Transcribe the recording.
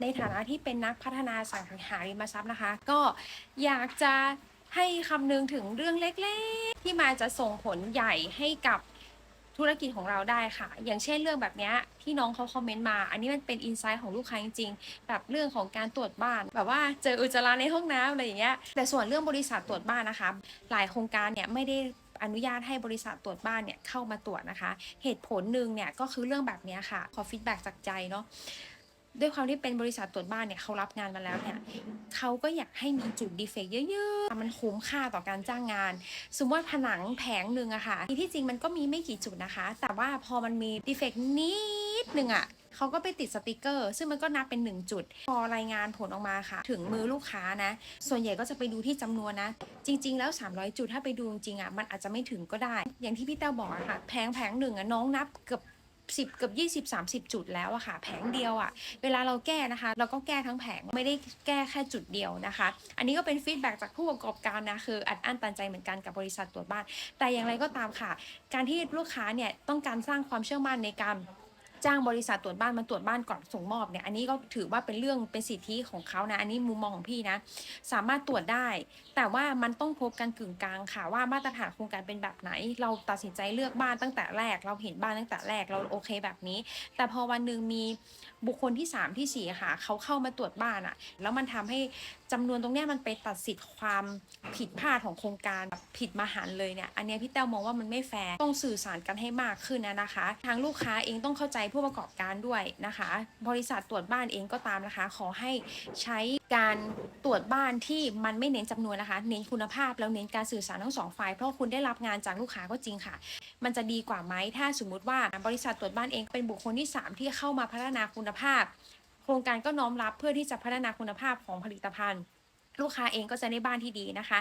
ในฐานะที่เป็นนักพัฒนาสังหาริมทรัพย์นะคะ ก็อยากจะให้คำนึงถึงเรื่องเล็กๆ ที่มาจะส่งผลใหญ่ให้กับธุรกิจของเราได้ค่ะ อย่างเช่นเรื่องแบบนี้ที่น้องเขาคอมเมนต์มา อันนี้มันเป็นอินไซต์ของลูกค้าจริงๆ แบบเรื่องของการตรวจบ้าน แบบว่าเจออุจจาระในห้องน้ำอะไรอย่างเงี้ย แต่ส่วนเรื่องบริษัทตรวจบ้านนะคะ หลายโครงการเนี่ยไม่ได้อนุญาตให้บริษัทตรวจบ้านเนี่ยเข้ามาตรวจนะคะ เหตุผลหนึ่งเนี่ยก็คือเรื่องแบบนี้ค่ะ ขอฟีดแบ็กจากใจเนาะ ด้วยความที่เป็นบริษัทตรวจบ้านเนี่ยเขารับงานมาแล้วเนี่ยเขาก็อยากให้มีจุดดีเฟกเยอะๆ มันคุ้มค่าต่อการจ้างงาน สมมติว่าผนังแผงหนึ่งอะค่ะที่จริงมันก็มีไม่กี่จุดนะคะ แต่ว่าพอมันมีดีเฟกนิดหนึ่งอะเขาก็ไปติดสติกเกอร์ ซึ่งมันก็นับเป็น 1 จุด พอรายงานผลออกมาค่ะ ถึงมือลูกค้านะ ส่วนใหญ่ก็จะไปดูที่จำนวนนะ จริง ๆ แล้ว 300 จุดถ้าไปดูจริงๆอะมันอาจจะไม่ถึงก็ได้ อย่างที่พี่เต้าบอกอะค่ะแผงแผงหนึ่งอะน้องนับเกือบ สิบเกือบยี่สิบสามสิบจุดแล้วอะค่ะ แผงเดียวอะเวลาเราแก้นะคะ เราก็แก้ทั้งแผงไม่ได้แก้แค่จุดเดียวนะคะ อันนี้ก็เป็นฟีดแบ็กจากผู้ประกอบการนะคืออัดอั้นตันใจเหมือนกันกับบริษัทตรวจบ้าน แต่อย่างไรก็ตามค่ะ การที่ลูกค้าเนี่ยต้องการสร้างความเชื่อมั่นในการ จ้างบริษัทตรวจบ้านมาตรวจบ้านก่อนส่งมอบเนี่ยอันนี้ก็ถือว่าเป็นเรื่องเป็นสิทธิของเขานะ อันนี้มุมมองของพี่นะ สามารถตรวจได้ แต่ว่ามันต้องพบกันกึ่งกลางค่ะว่ามาตรฐานโครงการเป็นแบบไหน เราตัดสินใจเลือกบ้านตั้งแต่แรก เราเห็นบ้านตั้งแต่แรกเราโอเคแบบนี้ แต่พอวันหนึ่งมีบุคคลที่ 3 ที่4ค่ะเขาเข้ามาตรวจบ้านอะแล้วมันทำให้จำนวนตรงเนี้ยมันไปตัดสิทธิ์ความผิดพลาดของโครงการผิดมหันเลยเนี่ยอันนี้พี่แต้วมองว่ามันไม่แฟร์ต้องสื่อสารกันให้มากขึ้นนะนะคะ ทางลูกค้าเองต้องเข้าใจผู้ประกอบการด้วยนะคะ บริษัทตรวจบ้านเองก็ตามนะคะ ขอให้ใช้การตรวจบ้านที่มันไม่เน้นจำนวนนะคะ เน้นคุณภาพแล้วเน้นการสื่อสารทั้งสองฝ่ายเพราะคุณได้รับงานจากลูกค้าก็จริงค่ะ มันจะดีกว่าไหมถ้าสมมุติว่าบริษัทตรวจบ้านเองเป็นบุคคลที่ 3 ที่เข้ามาพัฒนาคุณภาพ โครงการก็น้อมรับเพื่อที่จะพัฒนาคุณภาพของผลิตภัณฑ์ ลูกค้าเองก็จะได้บ้านที่ดีนะคะ